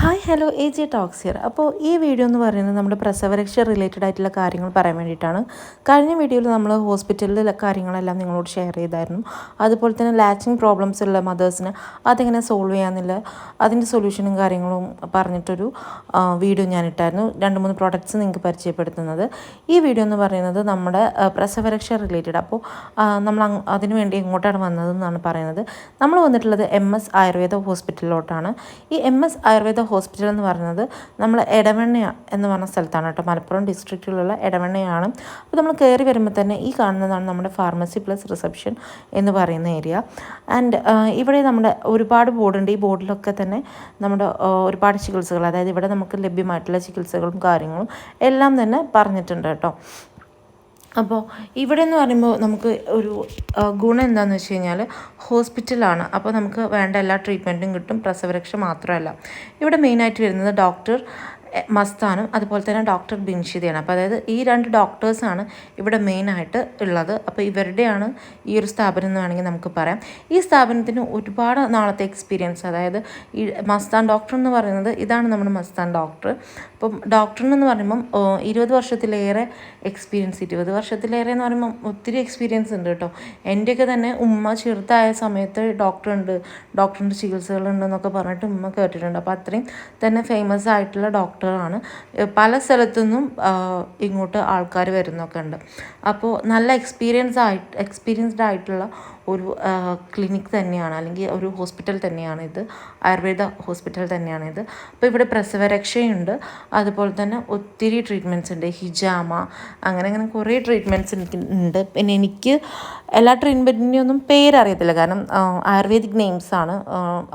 Hi hello A J talks here അപ്പോൾ ഈ video എന്ന് പറയുന്നത് നമ്മുടെ പ്രസവരക്ഷ റിലേറ്റഡ് ആയിട്ടുള്ള കാര്യങ്ങൾ പറയാൻ വേണ്ടിയിട്ടാണ്. കഴിഞ്ഞ വീഡിയോയിൽ നമ്മൾ ഹോസ്പിറ്റലിലെ കാര്യങ്ങളെല്ലാം നിങ്ങളോട് ഷെയർ ചെയ്തായിരുന്നു. അതുപോലെ തന്നെ ലാച്ചിങ് പ്രോബ്ലംസ് ഉള്ള മദേഴ്സിന് അതെങ്ങനെ സോൾവ് ചെയ്യാമെന്നില്ല അതിന്റെ സൊല്യൂഷനും കാര്യങ്ങളും പറഞ്ഞിട്ടൊരു വീഡിയോ ഞാൻ ഇട്ടായിരുന്നു രണ്ട് മൂന്ന് പ്രോഡക്റ്റ്സ് നിങ്ങൾക്ക് പരിചയപ്പെടുത്തുന്നത്. ഈ വീഡിയോ എന്ന് പറയുന്നത് നമ്മുടെ പ്രസവരക്ഷ റിലേറ്റഡ് അപ്പോൾ നമ്മൾ അതിനു വേണ്ടി എങ്ങോട്ടാണ് വന്നതെന്നാണ് പറയുന്നത്. നമ്മൾ വന്നിട്ടുള്ളത് എം എസ് ആയുർവേദ ഹോസ്പിറ്റലിലോട്ടാണ് ഈ എം എസ് ആയുർവേദ ഹോസ്പിറ്റൽ എന്ന് പറയുന്നത് നമ്മൾ എടവണ്ണ എന്ന് പറഞ്ഞ സ്ഥലത്താണ് കേട്ടോ. മലപ്പുറം ഡിസ്ട്രിക്റ്റിലുള്ള എടവണ്ണയാണ്. അപ്പോൾ നമ്മൾ കയറി വരുമ്പോൾ തന്നെ ഈ കാണുന്നതാണ് നമ്മുടെ ഫാർമസി പ്ലസ് റിസപ്ഷൻ എന്ന് പറയുന്ന ഏരിയ ആൻഡ് ഇവിടെ നമ്മുടെ ഒരുപാട് ബോർഡുണ്ട്. ഈ ബോർഡിലൊക്കെ തന്നെ നമ്മുടെ ഒരുപാട് ചികിത്സകൾ അതായത് ഇവിടെ നമുക്ക് ലഭ്യമായിട്ടുള്ള ചികിത്സകളും കാര്യങ്ങളും എല്ലാം തന്നെ പറഞ്ഞിട്ടുണ്ട് കേട്ടോ. അപ്പോൾ ഇവിടെ എന്ന് പറയുമ്പോൾ നമുക്ക് ഒരു ഗുണം എന്താണെന്ന് വെച്ച് കഴിഞ്ഞാൽ ഹോസ്പിറ്റലാണ്. അപ്പോൾ നമുക്ക് വേണ്ട എല്ലാ ട്രീറ്റ്മെന്റും കിട്ടും. പ്രസവരക്ഷ മാത്രമല്ല. ഇവിടെ മെയിനായിട്ട് വരുന്നത് ഡോക്ടർ മസ്താനും അതുപോലെ തന്നെ ഡോക്ടർ ബിൻഷിതയാണ്. അപ്പോൾ അതായത് ഈ രണ്ട് ഡോക്ടേഴ്സാണ് ഇവിടെ മെയിനായിട്ട് ഉള്ളത്. അപ്പോൾ ഇവരുടെയാണ് ഈ ഒരു സ്ഥാപനം എന്ന് വേണമെങ്കിൽ നമുക്ക് പറയാം. ഈ സ്ഥാപനത്തിന് ഒരുപാട് നാളത്തെ എക്സ്പീരിയൻസ് അതായത് ഈ മസ്താൻ ഡോക്ടർ എന്ന് പറയുന്നത് ഇതാണ് നമ്മുടെ മസ്താൻ ഡോക്ടർ അപ്പം ഡോക്ടർ എന്ന് പറയുമ്പം ഇരുപത് വർഷത്തിലേറെ എക്സ്പീരിയൻസ് ഇരുപത് വർഷത്തിലേറെ എന്ന് പറയുമ്പം ഒത്തിരി എക്സ്പീരിയൻസ് ഉണ്ട് കേട്ടോ. എന്റെയൊക്കെ തന്നെ ഉമ്മ ചെറുതായ സമയത്ത് ഡോക്ടർ ഉണ്ട് ഡോക്ടറിന്റെ ചികിത്സകളുണ്ട് എന്നൊക്കെ പറഞ്ഞിട്ട് ഉമ്മ കേട്ടിട്ടുണ്ട്. അപ്പോൾ അത്രയും തന്നെ ഫേമസ് ആയിട്ടുള്ള ഡോക്ടറാണ്. പല സ്ഥലത്തു നിന്നും ഇങ്ങോട്ട് ആൾക്കാർ വരുന്നൊക്കെ ഉണ്ട്. അപ്പോൾ നല്ല എക്സ്പീരിയൻസ് ആയിട്ട് എക്സ്പീരിയൻസ്ഡ് ആയിട്ടുള്ള ഒരു ക്ലിനിക് തന്നെയാണ് അല്ലെങ്കിൽ ഒരു ഹോസ്പിറ്റൽ തന്നെയാണ് ഇത്. ആയുർവേദ ഹോസ്പിറ്റൽ തന്നെയാണ് ഇത്. അപ്പോൾ ഇവിടെ പ്രസവരക്ഷയുണ്ട്. അതുപോലെ തന്നെ ഒത്തിരി ട്രീറ്റ്മെന്റ്സ് ഉണ്ട്. ഹിജാമ അങ്ങനെ അങ്ങനെ കുറേ ട്രീറ്റ്മെന്റ്സ് ഉണ്ട്. പിന്നെ എനിക്ക് എല്ലാ ട്രീറ്റ്മെന്റിന്റെ ഒന്നും പേരറിയത്തില്ല. കാരണം ആയുർവേദിക് നെയിംസ് ആണ്.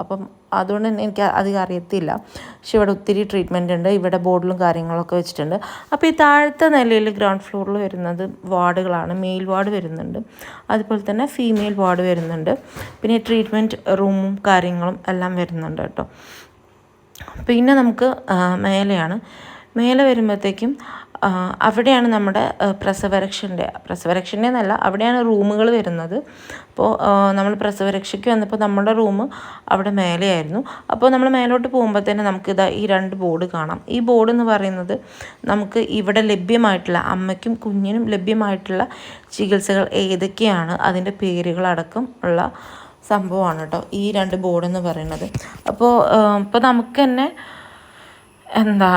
അപ്പം അതുകൊണ്ട് തന്നെ എനിക്ക് അധികം അറിയത്തില്ല. പക്ഷെ ഇവിടെ ഒത്തിരി ട്രീറ്റ്മെന്റ് ഉണ്ട്. ഇവിടെ ബോർഡിലും കാര്യങ്ങളൊക്കെ വെച്ചിട്ടുണ്ട്. അപ്പോൾ ഈ താഴത്തെ നിലയിൽ ഗ്രൗണ്ട് ഫ്ലോറിൽ വരുന്നത് വാർഡുകളാണ്. മെയിൽ വാർഡ് വരുന്നുണ്ട്. അതുപോലെ തന്നെ ഫീമെയിൽ വാർഡ് വരുന്നുണ്ട്. പിന്നെ ട്രീറ്റ്മെന്റ് റൂമും കാര്യങ്ങളും എല്ലാം വരുന്നുണ്ട് കേട്ടോ. പിന്നെ നമുക്ക് മേലെയാണ്. മേലെ വരുമ്പോഴത്തേക്കും അവിടെയാണ് നമ്മുടെ പ്രസവരക്ഷന്റെ പ്രസവരക്ഷന്റെ എന്നല്ല അവിടെയാണ് റൂമുകൾ വരുന്നത്. അപ്പോൾ നമ്മൾ പ്രസവരക്ഷയ്ക്ക് വന്നപ്പോൾ നമ്മുടെ റൂം അവിടെ മേലെയായിരുന്നു. അപ്പോൾ നമ്മൾ മേലോട്ട് പോകുമ്പോൾ തന്നെ നമുക്ക് ഇതാ ഈ രണ്ട് ബോർഡ് കാണാം. ഈ ബോർഡ് എന്ന് പറയുന്നത് നമുക്ക് ഇവിടെ ലഭ്യമായിട്ടുള്ള അമ്മയ്ക്കും കുഞ്ഞിനും ലഭ്യമായിട്ടുള്ള ചികിത്സകൾ ഏതൊക്കെയാണ് അതിന്റെ പേരുകളടക്കം ഉള്ള സംഭവമാണ് കേട്ടോ ഈ രണ്ട് ബോർഡ് എന്ന് പറയുന്നത്. അപ്പോൾ ഇപ്പോൾ നമുക്ക് തന്നെ എന്താ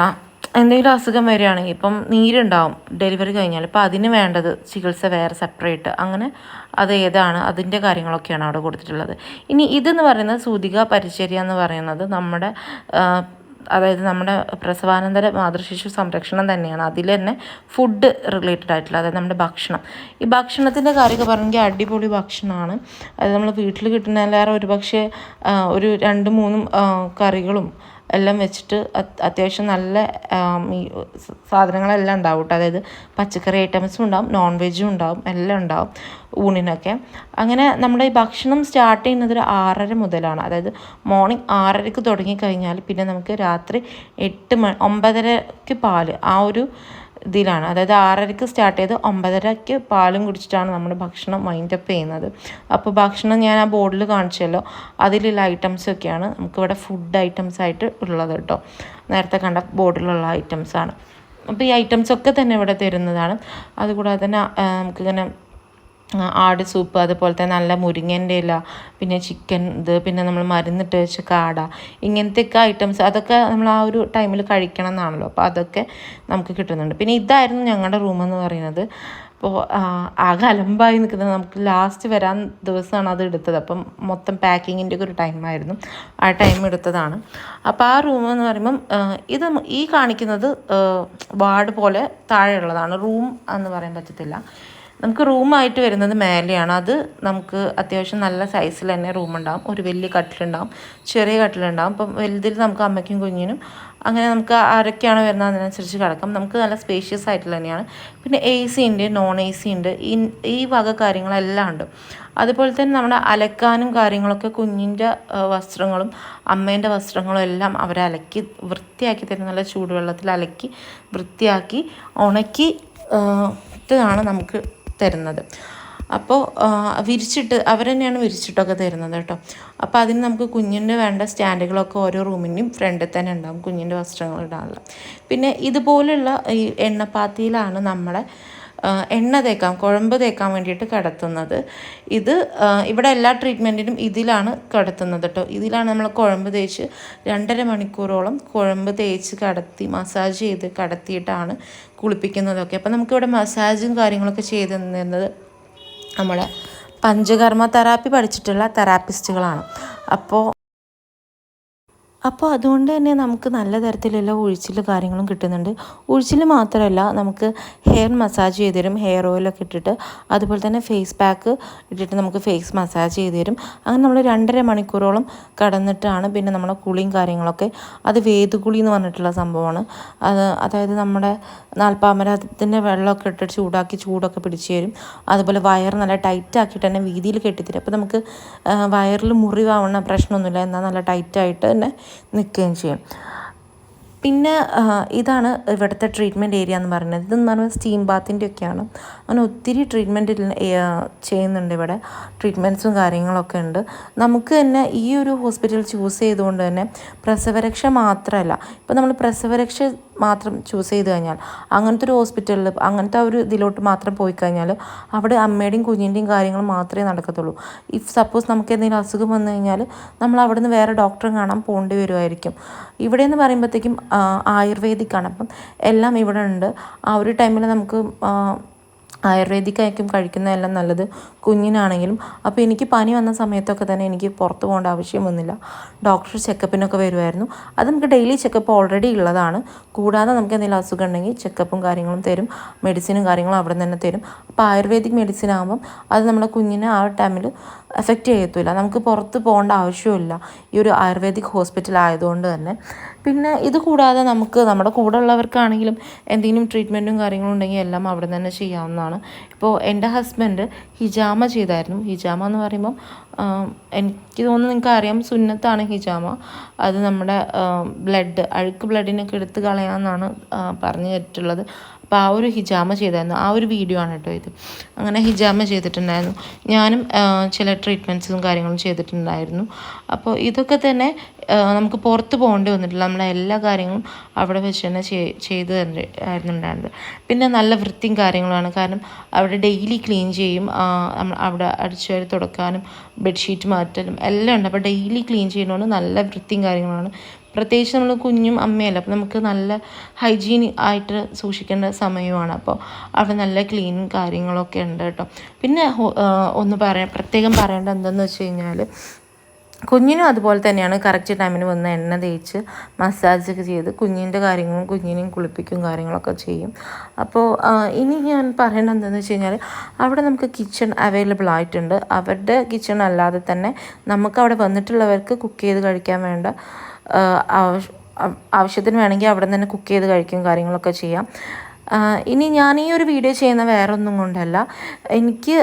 എന്തെങ്കിലും അസുഖം വരികയാണെങ്കിൽ ഇപ്പം നീരുണ്ടാവും ഡെലിവറി കഴിഞ്ഞാൽ. ഇപ്പം അതിന് വേണ്ടത് ചികിത്സ വേറെ സെപ്പറേറ്റ് അങ്ങനെ അത് ഏതാണ് അതിന്റെ കാര്യങ്ങളൊക്കെയാണ് അവിടെ കൊടുത്തിട്ടുള്ളത്. ഇനി ഇതെന്ന് പറയുന്നത് സൂതിക പരിചര്യ എന്ന് പറയുന്നത് നമ്മുടെ അതായത് നമ്മുടെ പ്രസവാനന്തര മാതൃശിശു സംരക്ഷണം തന്നെയാണ്. അതിൽ തന്നെ ഫുഡ് റിലേറ്റഡ് ആയിട്ടുള്ള അതായത് നമ്മുടെ ഭക്ഷണം. ഈ ഭക്ഷണത്തിന്റെ കാര്യമൊക്കെ പറഞ്ഞെങ്കിൽ അടിപൊളി ഭക്ഷണമാണ്. അതായത് നമ്മൾ വീട്ടിൽ കിട്ടുന്നതിലേറെ ഒരു പക്ഷേ ഒരു രണ്ട് മൂന്നും കറികളും എല്ലാം വെച്ചിട്ട് അത്- അത്യാവശ്യം നല്ല സാധനങ്ങളെല്ലാം ഉണ്ടാവും കേട്ടോ. അതായത് പച്ചക്കറി ഐറ്റംസും ഉണ്ടാവും നോൺ വെജും ഉണ്ടാവും എല്ലാം ഉണ്ടാവും ഊണിനൊക്കെ. അങ്ങനെ നമ്മുടെ ഈ ഭക്ഷണം സ്റ്റാർട്ട് ചെയ്യുന്നത് ഒരു ആറര മുതലാണ്. അതായത് മോർണിംഗ് ആറരയ്ക്ക് തുടങ്ങിക്കഴിഞ്ഞാൽ പിന്നെ നമുക്ക് രാത്രി എട്ട് മണി ഒമ്പതരയ്ക്ക് പാൽ ആ ഒരു ഇതിലാണ്. അതായത് ആറരയ്ക്ക് സ്റ്റാർട്ട് ചെയ്ത് ഒമ്പതരയ്ക്ക് പാലും കുടിച്ചിട്ടാണ് നമ്മൾ ഭക്ഷണം വൈൻഡപ്പ് ചെയ്യുന്നത്. അപ്പോൾ ഭക്ഷണം ഞാൻ ആ ബോർഡിൽ കാണിച്ചല്ലോ. അതിലുള്ള ഐറ്റംസ് ഒക്കെയാണ് നമുക്കിവിടെ ഫുഡ് ഐറ്റംസ് ആയിട്ട് ഉള്ളത് കേട്ടോ. നേരത്തെ കണ്ട ബോർഡിലുള്ള ഐറ്റംസാണ് അപ്പോൾ ഈ ഐറ്റംസൊക്കെ തന്നെ ഇവിടെ തരുന്നതാണ്. അതുകൂടാതെ തന്നെ നമുക്കിങ്ങനെ ആട് സൂപ്പ് അതുപോലെ തന്നെ നല്ല മുരിങ്ങന്റെ ഇല പിന്നെ ചിക്കൻ ഇത് പിന്നെ നമ്മൾ മരുന്നിട്ട് വെച്ച കാട ഇങ്ങനത്തെയൊക്കെ ഐറ്റംസ് അതൊക്കെ നമ്മൾ ആ ഒരു ടൈമിൽ കഴിക്കണം എന്നാണല്ലോ. അപ്പോൾ അതൊക്കെ നമുക്ക് കിട്ടുന്നുണ്ട്. പിന്നെ ഇതായിരുന്നു ഞങ്ങളുടെ റൂം എന്ന് പറയുന്നത്. അപ്പോൾ ആകെ അലമ്പായി നിൽക്കുന്നത്. നമുക്ക് ലാസ്റ്റ് വരാൻ ദിവസമാണ് അത് എടുത്തത്. അപ്പം മൊത്തം പാക്കിങ്ങിന്റെ ഒക്കെ ഒരു ടൈമായിരുന്നു ആ ടൈം എടുത്തതാണ്. അപ്പോൾ ആ റൂം എന്ന് പറയുമ്പം ഇത് ഈ കാണിക്കുന്നത് വാർഡ് പോലെ താഴെയുള്ളതാണ്. റൂം എന്ന് പറയാൻ പറ്റത്തില്ല. നമുക്ക് റൂമായിട്ട് വരുന്നത് മേലെയാണ്. അത് നമുക്ക് അത്യാവശ്യം നല്ല സൈസിൽ തന്നെ റൂം ഉണ്ടാവും ഒരു വലിയ കട്ടിലുണ്ടാവും. ചെറിയ കട്ടിലുണ്ടാവും. അപ്പം വലുതിൽ നമുക്ക് അമ്മയ്ക്കും കുഞ്ഞിനും അങ്ങനെ നമുക്ക് ആരൊക്കെയാണ് വരുന്നത് അതിനനുസരിച്ച് കിടക്കാം. നമുക്ക് നല്ല സ്പേഷ്യസ് ആയിട്ടുള്ള തന്നെയാണ്. പിന്നെ എ സി ഉണ്ട് നോൺ എ സി ഉണ്ട്. ഈ വക കാര്യങ്ങളെല്ലാം ഉണ്ട്. അതുപോലെ തന്നെ നമ്മുടെ അലക്കാനും കാര്യങ്ങളൊക്കെ കുഞ്ഞിന്റെ വസ്ത്രങ്ങളും അമ്മേന്റെ വസ്ത്രങ്ങളും എല്ലാം അവർ അലക്കി വൃത്തിയാക്കി തരും നല്ല ചൂടുവെള്ളത്തിൽ അലക്കി വൃത്തിയാക്കി ഉണക്കി ാണ് നമുക്ക് തരുന്നത്. അപ്പോൾ വിരിച്ചിട്ട് അവർ തന്നെയാണ് വിരിച്ചിട്ടൊക്കെ തരുന്നത് കേട്ടോ. അപ്പോൾ അതിന് നമുക്ക് കുഞ്ഞിന് വേണ്ട സ്റ്റാൻഡുകളൊക്കെ ഓരോ റൂമിന്റെയും ഫ്രണ്ടിൽ തന്നെ ഉണ്ടാകും കുഞ്ഞിന്റെ വസ്ത്രങ്ങൾ ഇടാനുള്ള. പിന്നെ ഇതുപോലുള്ള ഈ എണ്ണപ്പാത്തിയിലാണ് നമ്മളെ എണ്ണ തേക്കാൻ കുഴമ്പ് തേക്കാൻ വേണ്ടിയിട്ട് കിടത്തുന്നത്. ഇത് ഇവിടെ എല്ലാ ട്രീറ്റ്മെന്റിനും ഇതിലാണ് കിടത്തുന്നത് കേട്ടോ ഇതിലാണ് നമ്മൾ കുഴമ്പ് തേച്ച് രണ്ടര മണിക്കൂറോളം കുഴമ്പ് തേച്ച് കടത്തി മസാജ് ചെയ്ത് കടത്തിയിട്ടാണ് കുളിപ്പിക്കുന്നതൊക്കെ. അപ്പം നമുക്കിവിടെ മസാജും കാര്യങ്ങളൊക്കെ ചെയ്ത് തന്നിരുന്നത് നമ്മളെ പഞ്ചകർമ്മ തെറാപ്പി പഠിച്ചിട്ടുള്ള തെറാപ്പിസ്റ്റുകളാണ് അപ്പോൾ അപ്പോൾ അതുകൊണ്ട് തന്നെ നമുക്ക് നല്ല തരത്തിലുള്ള ഒഴിച്ചിൽ കാര്യങ്ങളും കിട്ടുന്നുണ്ട്. ഒഴിച്ചിൽ മാത്രമല്ല നമുക്ക് ഹെയർ മസാജ് ചെയ്ത് തരും. ഹെയർ ഓയിലൊക്കെ ഇട്ടിട്ട്. അതുപോലെ തന്നെ ഫേസ് പാക്ക് ഇട്ടിട്ട് നമുക്ക് ഫേസ് മസാജ് ചെയ്ത് തരും. അങ്ങനെ നമ്മൾ രണ്ടര മണിക്കൂറോളം കടന്നിട്ടാണ് പിന്നെ നമ്മളെ കുളിയും കാര്യങ്ങളൊക്കെ. അത് വേദുകുളി എന്ന് പറഞ്ഞിട്ടുള്ള സംഭവമാണ്. അത് അതായത് നമ്മുടെ നാൽപ്പാമരത്തിന്റെ വെള്ളമൊക്കെ ഇട്ടിട്ട് ചൂടാക്കി ചൂടൊക്കെ പിടിച്ച് തരും. അതുപോലെ വയർ നല്ല ടൈറ്റ് ആക്കിയിട്ട് തന്നെ വീതിയിൽ കെട്ടിത്തരും. അപ്പോൾ നമുക്ക് വയറിൽ മുറിവാവണ പ്രശ്നമൊന്നുമില്ല. എന്നാൽ നല്ല ടൈറ്റായിട്ട് തന്നെ നിൽക്കുകയും ചെയ്യും. പിന്നെ ഇതാണ് ഇവിടുത്തെ ട്രീറ്റ്മെന്റ് ഏരിയ എന്ന് പറയുന്നത്. ഇതെന്ന് പറയുന്നത് സ്റ്റീം ബാത്തിന്റെ ഒക്കെയാണ്. അങ്ങനെ ഒത്തിരി ട്രീറ്റ്മെന്റ് ചെയ്യുന്നുണ്ട് ഇവിടെ. ട്രീറ്റ്മെന്റ്സും കാര്യങ്ങളൊക്കെ ഉണ്ട്. നമുക്ക് തന്നെ ഈ ഒരു ഹോസ്പിറ്റൽ ചൂസ് ചെയ്തുകൊണ്ട് തന്നെ പ്രസവരക്ഷ മാത്രമല്ല. ഇപ്പോൾ നമ്മൾ പ്രസവരക്ഷ മാത്രം ചൂസ് ചെയ്ത് കഴിഞ്ഞാൽ അങ്ങനത്തെ ഒരു ഹോസ്പിറ്റലിൽ അങ്ങനത്തെ ഒരു ഇതിലോട്ട് മാത്രം പോയി കഴിഞ്ഞാൽ അവിടെ അമ്മയുടെയും കുഞ്ഞിന്റെയും കാര്യങ്ങൾ മാത്രമേ നടക്കത്തുള്ളൂ. ഇഫ് സപ്പോസ് നമുക്ക് എന്തെങ്കിലും അസുഖം വന്നു കഴിഞ്ഞാൽ നമ്മൾ അവിടെ നിന്ന് വേറെ ഡോക്ടറെ കാണാൻ പോകേണ്ടി വരുമായിരിക്കും. ഇവിടെ എന്ന് പറയുമ്പോഴത്തേക്കും ആയുർവേദിക്കാണ്. അപ്പം എല്ലാം ഇവിടെ ഉണ്ട്. ആ ഒരു ടൈമിൽ നമുക്ക് ആ, ആയുർവേദിക് ആയിരിക്കും കഴിക്കുന്നതെല്ലാം നല്ലത് കുഞ്ഞിനാണെങ്കിലും. അപ്പോൾ എനിക്ക് പനി വന്ന സമയത്തൊക്കെ തന്നെ എനിക്ക് പുറത്ത് പോകേണ്ട ആവശ്യം വന്നില്ല. ഡോക്ടർ ചെക്കപ്പിനൊക്കെ വരുമായിരുന്നു. അത് നമുക്ക് ഡെയിലി ചെക്കപ്പ് ഓൾറെഡി ഉള്ളതാണ്. കൂടാതെ നമുക്ക് എന്തെങ്കിലും അസുഖം ഉണ്ടെങ്കിൽ ചെക്കപ്പും കാര്യങ്ങളും തരും. മെഡിസിനും കാര്യങ്ങളും അവിടെ തന്നെ തരും. അപ്പോൾ ആയുർവേദിക് മെഡിസിൻ ആകുമ്പം അത് നമ്മുടെ കുഞ്ഞിനെ ആ ടൈമിൽ എഫക്റ്റ് ചെയ്യത്തില്ല നമുക്ക് പുറത്ത് പോകേണ്ട ആവശ്യമില്ല ഈ ഒരു ആയുർവേദിക് ഹോസ്പിറ്റൽ ആയതുകൊണ്ട് തന്നെ. പിന്നെ ഇത് കൂടാതെ നമുക്ക് നമ്മുടെ കൂടെ ഉള്ളവർക്കാണെങ്കിലും എന്തെങ്കിലും ട്രീറ്റ്മെന്റും കാര്യങ്ങളും ഉണ്ടെങ്കിൽ എല്ലാം അവിടെ തന്നെ ചെയ്യാവുന്നതാണ്. ഇപ്പോൾ എന്റെ ഹസ്ബൻഡ് ഹിജാമ ചെയ്തായിരുന്നു. ഹിജാമ എന്ന് പറയുമ്പം എനിക്ക് തോന്നുന്നു നിങ്ങൾക്ക് അറിയാം സുന്നത്താണ് ഹിജാമ. അത് നമ്മുടെ ബ്ലഡ് അഴുക്ക് ബ്ലഡിനൊക്കെ എടുത്ത് കളയാമെന്നാണ് പറഞ്ഞു കേട്ടിട്ടുള്ളത് അപ്പോൾ ആ ഒരു ഹിജാമ ചെയ്തായിരുന്നു. ആ ഒരു വീഡിയോ ആണ് കേട്ടോ ഇത്. അങ്ങനെ ഹിജാമ ചെയ്തിട്ടുണ്ടായിരുന്നു. ഞാനും ചില ട്രീറ്റ്മെന്റ്സും കാര്യങ്ങളും ചെയ്തിട്ടുണ്ടായിരുന്നു. അപ്പോൾ ഇതൊക്കെ തന്നെ നമുക്ക് പുറത്ത് പോകേണ്ടി വന്നിട്ടില്ല. നമ്മളെ എല്ലാ കാര്യങ്ങളും അവിടെ വെച്ച് തന്നെ ചെയ് ചെയ്ത് ആയിരുന്നുണ്ടായിരുന്നത്. പിന്നെ നല്ല വൃത്തിയും കാര്യങ്ങളുമാണ്. കാരണം അവിടെ ഡെയിലി ക്ലീൻ ചെയ്യും. അവിടെ അടിച്ചു വരെ തുടക്കാനും ബെഡ്ഷീറ്റ് മാറ്റലും എല്ലാം ഉണ്ട്. അപ്പോൾ ഡെയിലി ക്ലീൻ ചെയ്യുന്നതുകൊണ്ട് നല്ല വൃത്തിയും കാര്യങ്ങളാണ് പ്രത്യേകിച്ച് നമ്മൾ കുഞ്ഞും അമ്മയല്ല അപ്പോൾ നമുക്ക് നല്ല ഹൈജീൻ ആയിട്ട് സൂക്ഷിക്കേണ്ട സമയമാണ്. അപ്പോൾ അവിടെ നല്ല ക്ലീനും കാര്യങ്ങളൊക്കെ ഉണ്ട് കേട്ടോ. പിന്നെ ഒന്ന് പറയാം പ്രത്യേകം പറയേണ്ട എന്തെന്ന് വെച്ച് കഴിഞ്ഞാൽ കുഞ്ഞിനും അതുപോലെ തന്നെയാണ് കറക്റ്റ് ടൈമിന് വന്ന് എണ്ണ തേച്ച് മസാജ് ഒക്കെ ചെയ്ത് കുഞ്ഞിന്റെ കാര്യങ്ങളും കുഞ്ഞിനെയും കുളിപ്പിക്കും കാര്യങ്ങളൊക്കെ ചെയ്യും. അപ്പോൾ ഇനി ഞാൻ പറയേണ്ടത് എന്താണെന്ന് വെച്ച് കഴിഞ്ഞാൽ അവിടെ നമുക്ക് കിച്ചൺ അവൈലബിൾ ആയിട്ടുണ്ട്. അവരുടെ കിച്ചൺ അല്ലാതെ തന്നെ നമുക്ക് അവിടെ വന്നിട്ടുള്ളവർക്ക് കുക്ക് ചെയ്ത് കഴിക്കാൻ വേണ്ട ആവശ്യത്തിന് വേണമെങ്കിൽ അവിടെ നിന്ന് തന്നെ കുക്ക് ചെയ്ത് കഴിക്കും കാര്യങ്ങളൊക്കെ ചെയ്യാം. ഇനി ഞാൻ ഈ ഒരു വീഡിയോ ചെയ്യുന്ന വേറൊന്നും കൊണ്ടല്ല. എനിക്ക്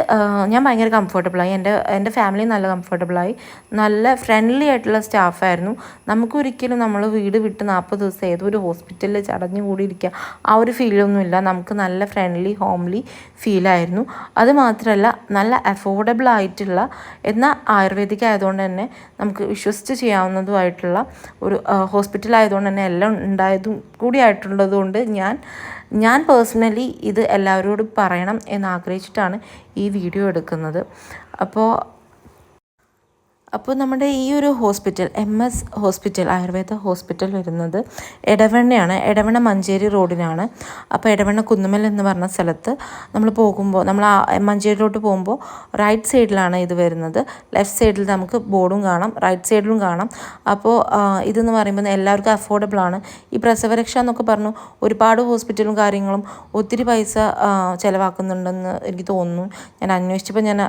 ഞാൻ ഭയങ്കര കംഫർട്ടബിളായി എന്റെ എന്റെ ഫാമിലി നല്ല കംഫർട്ടബിളായി നല്ല ഫ്രണ്ട്ലി ആയിട്ടുള്ള സ്റ്റാഫായിരുന്നു നമുക്കൊരിക്കലും നമ്മൾ വീട് വിട്ട് നാൽപ്പത് ദിവസം ഏതൊരു ഹോസ്പിറ്റലിൽ ചടഞ്ഞു കൂടി ഇരിക്കുക ആ ഒരു ഫീലൊന്നുമില്ല നമുക്ക് നല്ല ഫ്രണ്ട്ലി ഹോംലി ഫീലായിരുന്നു അത് മാത്രമല്ല നല്ല അഫോർഡബിൾ ആയിട്ടുള്ള എന്നാൽ ആയുർവേദിക് ആയതുകൊണ്ട് തന്നെ നമുക്ക് വിശ്വസിച്ച് ചെയ്യാവുന്നതുമായിട്ടുള്ള ഒരു ഹോസ്പിറ്റൽ ആയതുകൊണ്ട് തന്നെ എല്ലാം ഉണ്ടായതും കൂടി ആയിട്ടുള്ളതുകൊണ്ട് ഞാൻ ഞാൻ പേഴ്സണലി ഇത് എല്ലാവരോടും പറയണം എന്ന് ആഗ്രഹിച്ചിട്ടാണ് ഈ വീഡിയോ എടുക്കുന്നത്. അപ്പോൾ അപ്പോൾ നമ്മുടെ ഈ ഒരു hospital M S hospital Ayurveda hospital വരുന്നത് എടവണ്ണയാണ്. എടവണ്ണ മഞ്ചേരി റോഡിനാണ് അപ്പോൾ എടവണ്ണ കുന്നുമൽ എന്ന് പറഞ്ഞ സ്ഥലത്ത് നമ്മൾ പോകുമ്പോൾ നമ്മൾ മഞ്ചേരിയിലോട്ട് പോകുമ്പോൾ റൈറ്റ് സൈഡിലാണ് ഇത് വരുന്നത്. ലെഫ്റ്റ് സൈഡിൽ നമുക്ക് ബോർഡും കാണാം റൈറ്റ് സൈഡിലും കാണാം. അപ്പോൾ ഇതെന്ന് പറയുമ്പോൾ എല്ലാവർക്കും അഫോർഡബിൾ ആണ്. ഈ പ്രസവരക്ഷ എന്നൊക്കെ പറഞ്ഞു ഒരുപാട് ഹോസ്പിറ്റലും കാര്യങ്ങളും ഒത്തിരി പൈസ ചിലവാക്കുന്നുണ്ടെന്ന് എനിക്ക് തോന്നുന്നു. ഞാൻ അന്വേഷിച്ചപ്പോൾ ഞാൻ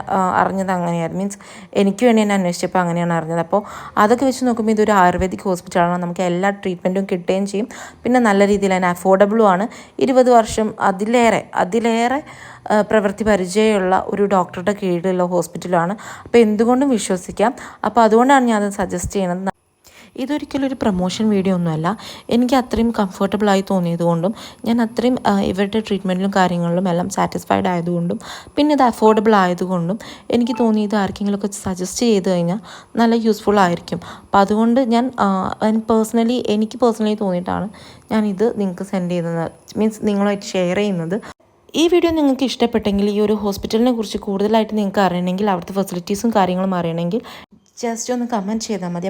അറിഞ്ഞത് അങ്ങനെയായിരുന്നു. മീൻസ് എനിക്ക് വേണ്ടി ഞാൻ അന്വേഷിച്ചപ്പോൾ അങ്ങനെയാണ് അറിഞ്ഞത്. അപ്പോൾ അതൊക്കെ വെച്ച് നോക്കുമ്പോൾ ഇതൊരു ആയുർവേദിക് ഹോസ്പിറ്റലാണ്? നമുക്ക് എല്ലാ ട്രീറ്റ്മെന്റും കിട്ടുകയും ചെയ്യും. പിന്നെ നല്ല രീതിയിൽ തന്നെ അഫോർഡബിളും ആണ്. ഇരുപത് വർഷം അതിലേറെ അതിലേറെ പ്രവൃത്തി പരിചയമുള്ള ഒരു ഡോക്ടറുടെ കീഴിലുള്ള ഹോസ്പിറ്റലാണ്. അപ്പോൾ എന്തുകൊണ്ടും വിശ്വസിക്കാം. അപ്പോൾ അതുകൊണ്ടാണ് ഞാനത് സജസ്റ്റ് ചെയ്യുന്നത്. ഇതൊരിക്കലും ഒരു പ്രൊമോഷൻ വീഡിയോ ഒന്നുമല്ല. എനിക്ക് അത്രയും കംഫർട്ടബിളായി തോന്നിയതുകൊണ്ടും ഞാൻ അത്രയും ഇവരുടെ ട്രീറ്റ്മെന്റിലും കാര്യങ്ങളിലും എല്ലാം സാറ്റിസ്ഫൈഡ് ആയതുകൊണ്ടും പിന്നെ ഇത് അഫോർഡബിൾ ആയതുകൊണ്ടും എനിക്ക് തോന്നി ഇത് ആർക്കെങ്കിലുമൊക്കെ സജസ്റ്റ് ചെയ്ത് കഴിഞ്ഞാൽ നല്ല യൂസ്ഫുൾ ആയിരിക്കും. അപ്പോൾ അതുകൊണ്ട് ഞാൻ പേഴ്സണലി എനിക്ക് പേഴ്സണലി തോന്നിയിട്ടാണ് ഞാനിത് നിങ്ങൾക്ക് സെൻഡ് ചെയ്യുന്നത് മീൻസ് നിങ്ങളായിട്ട് ഷെയർ ചെയ്യുന്നത്. ഈ വീഡിയോ നിങ്ങൾക്ക് ഇഷ്ടപ്പെട്ടെങ്കിൽ ഈ ഒരു ഹോസ്പിറ്റലിനെ കുറിച്ച് കൂടുതലായിട്ട് നിങ്ങൾക്ക് അറിയണമെങ്കിൽ അവിടുത്തെ ഫെസിലിറ്റീസും കാര്യങ്ങളും അറിയണമെങ്കിൽ ജസ്റ്റ് ഒന്ന് കമന്റ് ചെയ്താൽ മതി.